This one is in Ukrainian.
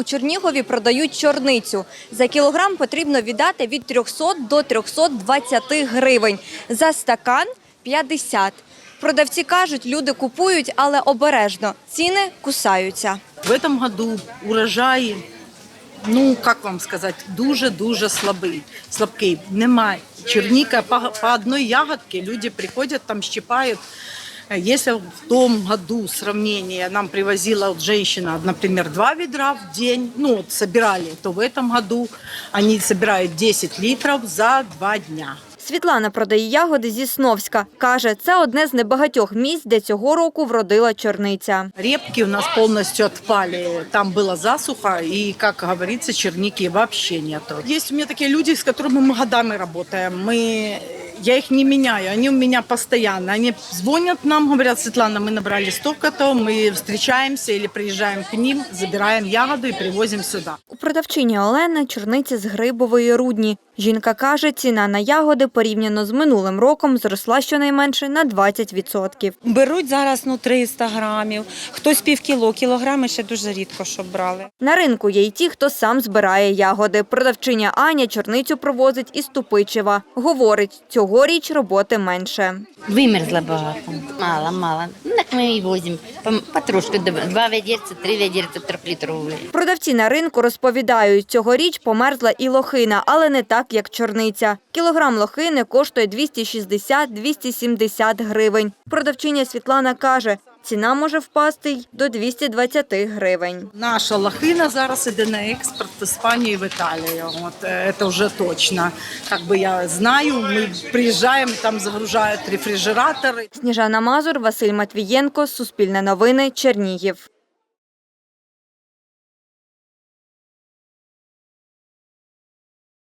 у Чернігові продають чорницю. За кілограм потрібно віддати від 300 до 320 гривень. За стакан – 50. Продавці кажуть, люди купують, але обережно. Ціни кусаються. В этом году урожай, ну как вам сказать, дуже-дуже слабий. Слабкий. Немає. Черніка по, по одной ягодке люди приходят, там щипают. Э, Если в том году сравнение нам привозила вот женщина, например, два ведра в день, ну вот собирали, то в этом году они собирают 10 литров за два дня. Світлана продає ягоди зі Сновська. Каже, це одне з небагатьох місць, де цього року вродила чорниця. Репки у нас полностью отпали. Там была засуха, и, как говорится, черники вообще нету. Есть у меня такие люди, с которыми мы годами работаем. Мы, я их не меняю, они у меня постоянно. Они звонят нам, говорят, Светлана, мы набрали столько-то, мы встречаемся или приезжаем к ним, забираем ягоду и привозим сюда. У продавчині Олени чорниці з грибової рудні. Жінка каже, ціна на ягоди порівняно з минулим роком зросла щонайменше на 20%. Беруть зараз ну 300 грамів, хтось півкіло, кілограми ще дуже рідко, щоб брали. На ринку є й ті, хто сам збирає ягоди. Продавчиня Аня чорницю привозить із Тупичева. Говорить, цьогоріч роботи менше. Вимерзла багато. Мало, мало. Ну, Так ми і возимо. Потрошки два ведерця, три ведерця трьохлітрові. Продавці на ринку розповідають, цьогоріч померзла і лохина, але не так, як чорниця. Кілограм лохини коштує 260-270 гривень. Продавчиня Світлана каже, ціна може впасти й до 220 гривень. Наша лохина зараз іде на експорт в Іспанію і в Італію. От е, це вже точно. Как би я знаю, ми приїжджаємо, там загружають рефрижератори. Сніжана Мазур, Василь Матвієнко, Суспільне новини, Чернігів.